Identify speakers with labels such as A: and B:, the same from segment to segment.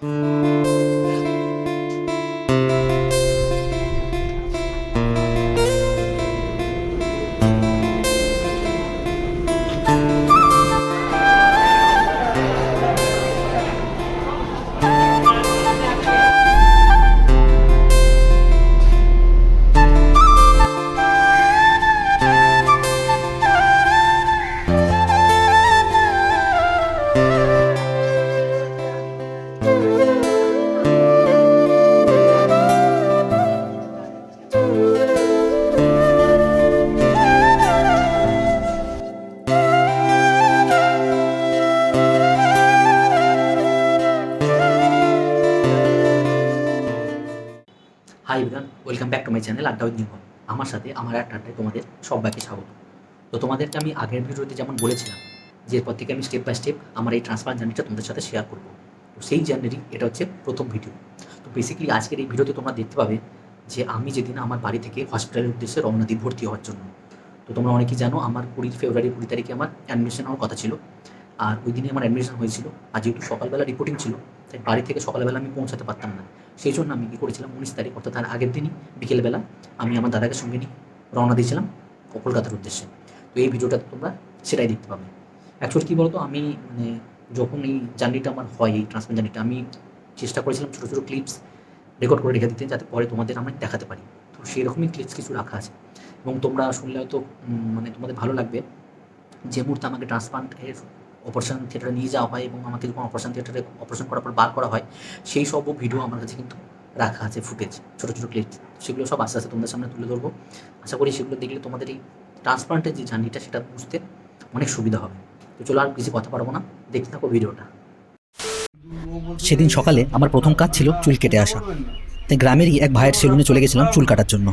A: Música my channel আড্ডা with নির্মল আমার সাথে, আমার একটা আড্ডায় তোমাদের সবাইকে স্বাগত। তো তোমাদেরকে আমি আগের ভিডিওতে যেমন বলেছিলাম যে এরপর থেকে আমি স্টেপ বাই স্টেপ আমার এই ট্রান্সফার জার্নিটা তোমাদের সাথে শেয়ার করব। তো সেই জার্নিরই এটা হচ্ছে প্রথম ভিডিও তো বেসিক্যালি আজকের এই ভিডিওতে তোমরা দেখতে পাবে যে আমি যেদিন আমার বাড়ি থেকে হসপিটালের উদ্দেশ্যে রওনা দিই ভর্তি হওয়ার জন্য। তো তোমরা অনেকেই জানো, আমার কুড়ি, ফেব্রুয়ারি কুড়ি তারিখে আমার অ্যাডমিশন হওয়ার কথা ছিল। আর ওই দিনে আমার অ্যাডমিশন হয়েছিল। আর যেহেতু সকালবেলা রিপোর্টিং ছিল তাই বাড়ি থেকে সকালবেলা আমি পৌঁছাতে পারতাম না। সেই জন্য আমি কী করেছিলাম, উনিশ তারিখ, অর্থাৎ তার আগের দিনই বিকেলবেলা আমি আমার দাদাকে সঙ্গে নিয়ে রওনা দিয়েছিলাম কলকাতার উদ্দেশ্যে। তো এই ভিডিওটা তোমরা সেটাই দেখতে পাবে। অ্যাকচুয়ালি কী বলতো, আমি মানে যখন এই জার্নিটা আমার হয়, এই ট্রান্সফার জার্নিটা আমি চেষ্টা করেছিলাম ছোটো ছোটো ক্লিপস রেকর্ড করে রেখে দিতে, যাতে পরে তোমাদের আমি দেখাতে পারি। তো সেই রকমই ক্লিপস কিছু রাখা আছে। এবং তোমরা শুনলে হয়তো মানে তোমাদের ভালো লাগবে। যে মুহূর্তে আমাকে ট্রান্সপ্লান্টের অপারেশন থিয়েটারে নিয়ে যাওয়া হয় এবং আমাকে যখন অপারেশন থিয়েটারে অপারেশন করার পর বার করা হয়, সেই সব ভিডিও আমার কাছে কিন্তু রাখা আছে ফুটেজ ছোটো ছোটো ক্লিপ সেগুলো সব আস্তে আস্তে তোমাদের সামনে তুলে ধরবো। আশা করি সেগুলো দেখলে তোমাদের এই ট্রান্সপ্লান্টের যে জার্নিটা সেটা বুঝতে অনেক সুবিধা হবে। তো চলো আর বেশি কথা পারব না, দেখতে থাকো ভিডিওটা
B: সেদিন সকালে আমার প্রথম কাজ ছিল চুল কেটে আসা। তাই গ্রামেরই এক ভাইয়ের সেলুনে চলে গেছিলাম চুল কাটার জন্য।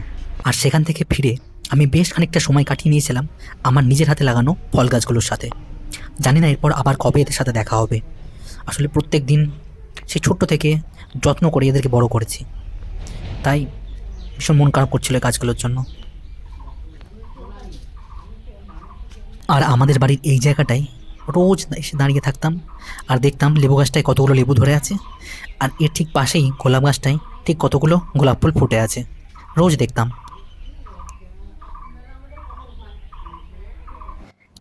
B: আর সেখান থেকে ফিরে আমি বেশ খানিকটা সময় কাটিয়ে নিয়েছিলাম আমার নিজের হাতে লাগানো ফল গাছগুলোর সাথে। জানি না এরপর আবার কবে এদের সাথে দেখা হবে। আসলে প্রত্যেক দিন সে ছোট্ট থেকে যত্ন করে এদেরকে বড় করেছি। তাই ভীষণ মন খারাপ করছিল কাজগুলোর জন্য। আর আমাদের বাড়ির এই জায়গাটায় রোজ এসে দাঁড়িয়ে থাকতাম আর দেখতাম লেবু গাছটায় কতগুলো লেবু ধরে আছে আর এর ঠিক পাশেই গোলাপ গাছটায় ঠিক কতগুলো গোলাপ ফুল ফুটে আছে। রোজ দেখতাম।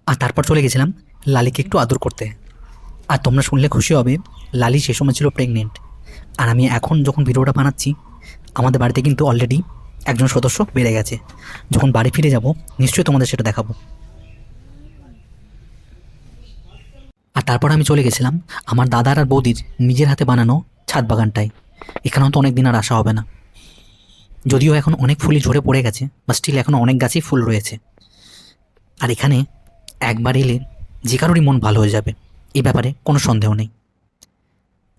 B: আর তারপর চলে গেছিলাম লালিকে একটু আদর করতে। আর তোমরা শুনলে খুশি হবে, লালি সে সময় ছিল প্রেগনেন্ট আর আমি এখন যখন ভিডিওটা বানাচ্ছি, আমাদের বাড়িতে কিন্তু অলরেডি একজন সদস্য বেড়ে গেছে। যখন বাড়ি ফিরে যাব, নিশ্চয়ই তোমাদের সেটা দেখাবো। আর তারপর আমি চলে গেছিলাম আমার দাদার আর বৌদির নিজের হাতে বানানো ছাদ বাগানটায়। এখানেও তো অনেক দিন আর আসা হবে না। যদিও এখন অনেক ফুলই ঝরে পড়ে গেছে বা স্টিল এখনও অনেক গাছেই ফুল রয়েছে। আর এখানে একবার এলে যে কারোরই মন ভালো হয়ে যাবে এই ব্যাপারে কোনো সন্দেহ নেই।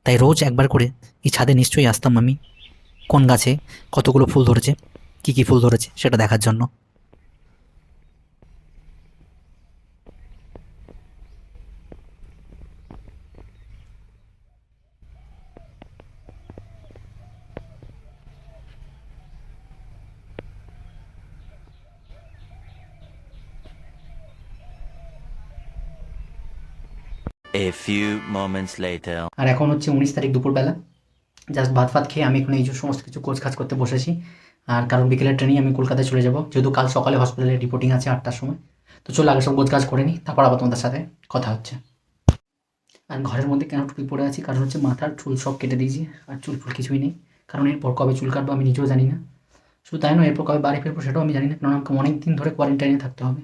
B: তাই রোজ একবার করে এই ছাদে নিশ্চয়ই আসতাম আমি। কোন গাছে কতগুলো ফুল ধরেছে, কি কি ফুল ধরেছে সেটা দেখার জন্য।
C: A few moments later.
A: আর এখন হচ্ছে উনিশ তারিখ দুপুরবেলা। জাস্ট ভাত ফাত খেয়ে আমি এখন এই সমস্ত কিছু কোচ কাজ করতে বসেছি। আর কারণ বিকেলের ট্রেনেই আমি কলকাতায় চলে যাব। যেহেতু কাল সকালে হসপিটালে রিপোর্টিং আছে আটটার সময়। তো চলো, আগে সব গোছ কাজ করে নিই। তারপর আবার তোমাদের সাথে কথা হচ্ছে। আর ঘরের মধ্যে কেন টুপি পরে আছি? কারণ হচ্ছে মাথার চুল সব কেটে দিয়েছি। আর চুল ফুল কিছুই নেই। কারণ এরপর কবে চুল কাটবো আমি নিজেও জানি না। শুধু তাই নয়, এরপর কবে বাড়ি ফিরবো সেটাও আমি জানি না। কারণ আমাকে অনেক দিন ধরে কোয়ারেন্টাইনে থাকতে হবে।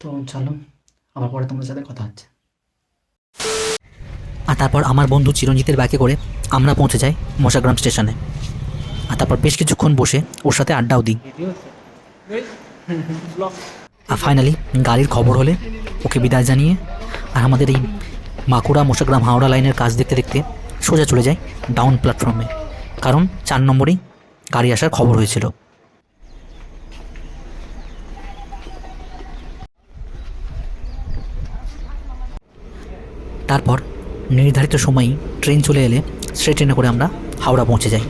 A: তো চলো, আবার পরে তোমাদের সাথে কথা হচ্ছে।
B: আর তারপর আমার বন্ধু চিরঞ্জিতের বাইকে করে আমরা পৌঁছে যাই মশাগ্রাম স্টেশনে। আর তারপর বেশ কিছুক্ষণ বসে ওর সাথে আড্ডাও দিই। আর ফাইনালি গাড়ির খবর হলে ওকে বিদায় জানিয়ে আর আমাদের এই মাকুড়া মশাগ্রাম হাওড়া লাইনের কাজ দেখতে দেখতে সোজা চলে যায় ডাউন প্ল্যাটফর্মে কারণ চার নম্বরেই গাড়ি আসার খবর হয়েছিল। তারপর নির্ধারিত সময়ই ট্রেন চলে এলে সে ট্রেনে করে আমরা হাওড়া পৌঁছে যাই।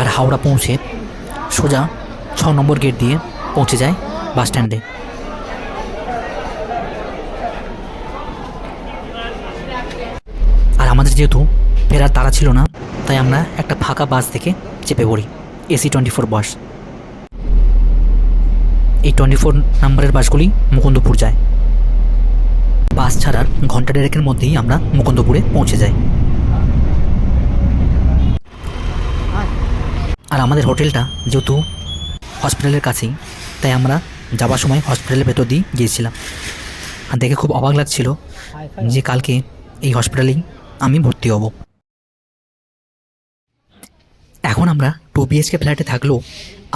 B: আর হাওড়া পৌঁছে সোজা ছ নম্বর গেট দিয়ে পৌঁছে যায় বাস স্ট্যান্ডে। আর আমাদের যেহেতু ফেরার তারা ছিল না তাই আমরা একটা ফাঁকা বাস থেকে চেপে পড়ি এসি টোয়েন্টি ফোর বাস এই টোয়েন্টি ফোর নাম্বারের বাসগুলি মুকুন্দপুর যায়। বাস ছাড়ার ঘণ্টা দেড়েকের মধ্যেই আমরা মুকুন্দপুরে পৌঁছে যাই। আর আমাদের হোটেলটা যেহেতু হসপিটালের কাছেই, তাই আমরা যাবার সময় হসপিটালের ভেতর দিয়ে গিয়েছিলাম। আর দেখে খুব অবাক লাগছিল যে কালকে এই হসপিটালেই আমি ভর্তি হব। এখন আমরা টু বিএচকে ফ্ল্যাটে থাকলেও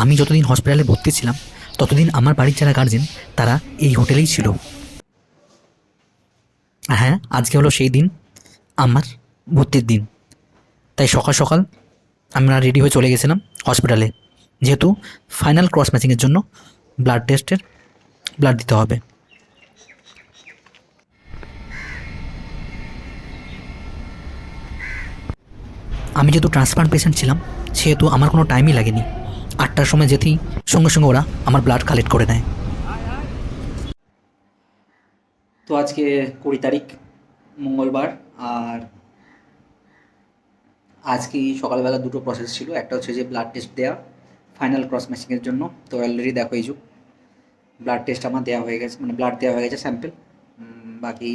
B: আমি যতদিন হসপিটালে ভর্তি ছিলাম ততদিন আমার বাড়ির যারা গার্জেন তারা এই হোটেলেই ছিল। হ্যাঁ আজকে হলো সেই দিন, আমার ভর্তির দিন। তাই সকাল সকাল আমরা রেডি হয়ে চলে গেছিলাম হসপিটালে যেহেতু ফাইনাল ক্রস ম্যাচিংয়ের জন্য ব্লাড টেস্টের ব্লাড দিতে হবে। আমি যেহেতু ট্রান্সপ্লান্ট পেশেন্ট ছিলাম, সেহেতু আমার কোনো টাইমই লাগেনি। আটটার সময় যেতেই সঙ্গে সঙ্গে ওরা আমার ব্লাড কালেক্ট করে নেয়
A: তো আজকে কুড়ি তারিখ, মঙ্গলবার, আর আজকে সকালবেলা দুটো প্রসেস ছিল। একটা হচ্ছে যে ব্লাড টেস্ট দেওয়া ফাইনাল ক্রস ম্যাচিংয়ের জন্য। তো অলরেডি দেখো এই যুগ। ব্লাড টেস্ট আমার দেওয়া হয়ে গেছে মানে ব্লাড দেওয়া হয়ে গেছে স্যাম্পেল বাকি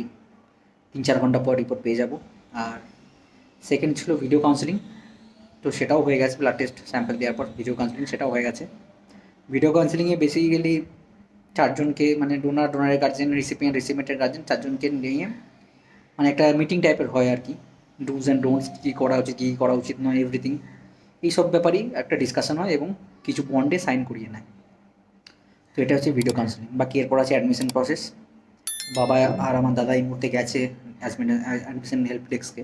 A: তিন চার ঘণ্টা পর রিপোর্ট পেয়ে যাব। আর সেকেন্ড ছিল ভিডিও কাউন্সেলিং তো সেটাও হয়ে গেছে ব্লাড টেস্ট স্যাম্পেল দেওয়ার পর ভিডিও কাউন্সিলিং সেটাও হয়ে গেছে। ভিডিও কাউন্সেলিংয়ে বেসিক্যালি চারজনকে মানে ডোনার ডোনারের গার্জেন রিসিপিয়েন্ট রিসিপিয়েন্টের গার্জেন চারজনকে নিয়ে মানে একটা মিটিং টাইপের হয় আর কি। ডুজ অ্যান্ড ডোন্টস কী করা উচিত, কী করা উচিত নয় এভরিথিং এইসব ব্যাপারেই একটা ডিসকাশন হয় এবং কিছু বন্ডে সাইন করিয়ে নেয়। তো এটা হচ্ছে ভিডিও কাউন্সেলিং বাকি এরপর আছে অ্যাডমিশন প্রসেস বাবা আর আমার দাদা এই মুহূর্তে গেছে অ্যাডমিশন হেল্প ডেস্কে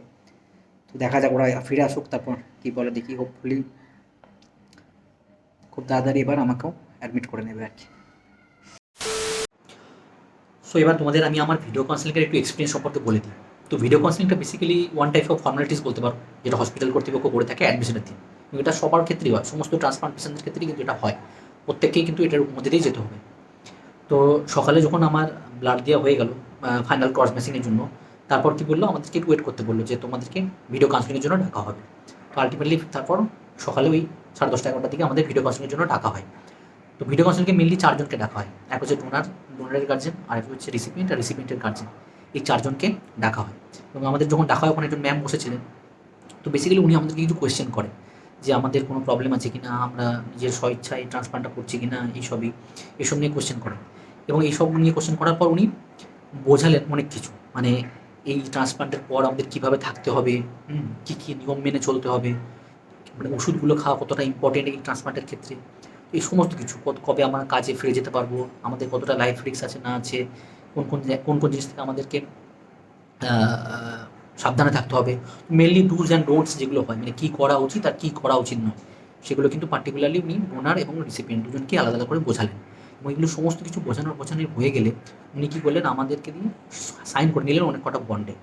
A: দেখা যাক, ওরা ফিরে আসুক তারপর কী বলে দেখি হোপফুলি খুব তাড়াতাড়ি এবার আমাকেও অ্যাডমিট করে নেবে আর কি। সো এবার তোমাদের আমি আমার ভিডিও কাউন্সিলিংয়ের একটু এক্সপিরিয়েন্স সম্পর্কে বলে দিই। তো video কাউন্সিলিংটা basically one type of formalities বলতে পারো, যেটা হসপিটাল কর্তৃপক্ষ করে থাকে অ্যাডমিশনের দিন। এটা সবার ক্ষেত্রেই হয়, সমস্ত ট্রান্সপ্লান্ট পেশেন্টের ক্ষেত্রেই কিন্তু এটা হয়। প্রত্যেককেই কিন্তু এটার মধ্যে দিয়েই যেতে হবে। তো সকালে যখন আমার ব্লাড দেওয়া হয়ে গেল ফাইনাল ক্রস ম্যাচিংয়ের জন্য তারপর কি বলল? আমাদেরকে ওয়েট করতে বলল যে তোমাদেরকে ভিডিও কাউন্সিলিংয়ের জন্য ডাকা হবে। তো আলটিমেটলি তারপর সকালে ওই সাড়ে দশটা এগারোটার দিকে আমাদের ভিডিও কাউন্সিলিংয়ের জন্য ডাকা হয়। তো ভিডিও কাউন্সিলিংকে মেনলি চারজনকে ডাকা হয়। এক হচ্ছে ডোনার ডোনারের গার্জেন আর এক হচ্ছে রিসিপিয়েন্ট আর রিসিপিয়েন্টের গার্জেন এই চারজনকে ডাকা হয়। এবং আমাদের যখন ডাকা হয়, ওখানে একজন ম্যাম বসেছিলেন। তো বেসিক্যালি উনি আমাদেরকে কিছু কোয়েশ্চেন করে যে আমাদের কোনো প্রবলেম আছে কি না আমরা নিজের স্বইচ্ছায় ট্রান্সপ্লান্টটা করছি কি না এইসবই এসব নিয়ে কোয়েশ্চেন করেন এবং এইসব নিয়ে কোয়েশ্চেন করার পর উনি বোঝালেন অনেক কিছু। মানে এই ট্রান্সপ্লান্টের পর আমাদের কীভাবে থাকতে হবে? কী কী নিয়ম মেনে চলতে হবে? মানে ওষুধগুলো খাওয়া কতটা ইম্পর্টেন্ট এই ট্রান্সপ্লান্টের ক্ষেত্রে? এই সমস্ত কিছু কবে আমরা কাজে ফিরে যেতে পারব? আমাদের কতটা লাইফ রিস্ক আছে, না আছে? কোন কোন কোন কোন জিনিস থেকে আমাদেরকে সাবধানে থাকতে হবে? মেনলি ডুজ অ্যান্ড ডোন্টস যেগুলো হয় মানে কী করা উচিত আর কী করা উচিত নয়, সেগুলো কিন্তু পার্টিকুলারলি উনি ডোনার এবং রিসিপিয়েন্ট দুজনকে আলাদা আলাদা করে বোঝালেন। এগুলো সমস্ত কিছু বোঝানোর বোঝানোর হয়ে গেলে উনি কী করলেন, আমাদেরকে দিয়ে সাইন করে নিলেন অনেক কটা বন্ডে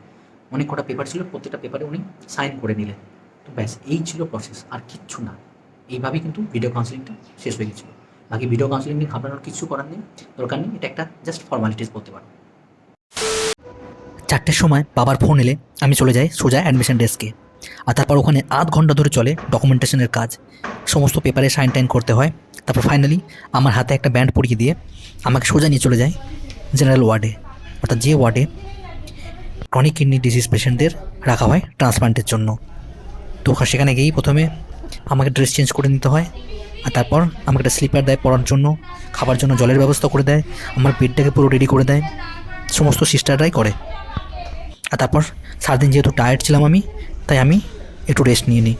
A: অনেক কটা পেপার ছিল, প্রত্যেকটা পেপারে উনি সাইন করে নিলেন। তো ব্যাস, এই ছিল প্রসেস আর কিচ্ছু না। এইভাবেই কিন্তু ভিডিও কাউন্সিলিংটা শেষ হয়ে গেছিল। বাকি ভিডিও কাউন্সিলিং নিয়ে ঘাবড়ানোর কিছু করার নেই, দরকার নেই, এটা একটা জাস্ট ফর্মালিটিস করতে পারো।
B: চারটের সময় বাবার ফোন এলে আমি চলে যাই সোজা অ্যাডমিশন ডেস্কে আর তারপর ওখানে আধ ঘণ্টা ধরে চলে ডকুমেন্টেশনের কাজ। সমস্ত পেপারে সাইন টাইন করতে হয়। তারপর ফাইনালি আমার হাতে একটা ব্যান্ড পরিয়ে দিয়ে আমাকে সোজা নিয়ে চলে যায় জেনারেল ওয়ার্ডে অর্থাৎ যে ওয়ার্ডে ক্রনিক কিডনি ডিজিজ পেশেন্টদের রাখা হয় ট্রান্সপ্লান্টের জন্য। তো সেখানে গিয়েই প্রথমে আমাকে ড্রেস চেঞ্জ করে নিতে হয়। আর তারপর আমাকে একটা স্লিপার দেয় পড়ার জন্য, খাবার জন্য জলের ব্যবস্থা করে দেয়। আমার বেডটাকে পুরো রেডি করে দেয়। সমস্ত সিস্টাররাই করে। আর তারপর সারাদিন যেহেতু টায়ার্ড ছিলাম আমি তাই আমি একটু রেস্ট নিয়ে নিই।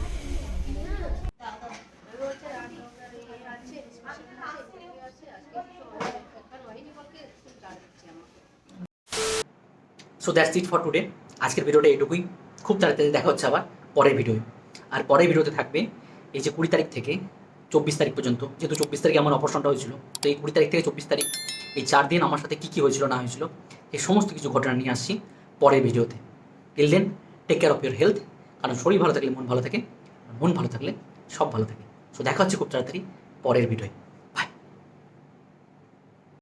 A: So that's it for today আজকের ভিডিওটা এটুকুই খুব তাড়াতাড়ি দেখা হচ্ছে আবার পরের ভিডিওয়ে আর পরের ভিডিওতে থাকবে এই যে কুড়ি তারিখ থেকে চব্বিশ তারিখ পর্যন্ত। যেহেতু চব্বিশ তারিখে আমার অপারেশনটা হয়েছিল, তো এই কুড়ি তারিখ থেকে চব্বিশ তারিখ এই চার দিন আমার সাথে কী কী হয়েছিল, না হয়েছিল, এই সমস্ত কিছু ঘটনা নিয়ে আসছি পরের ভিডিওতে till then take care of your health কারণ শরীর ভালো থাকলে মন ভালো থাকে মন ভালো থাকলে সব ভালো থাকে। সো দেখা হচ্ছে খুব তাড়াতাড়ি পরের ভিডিওয়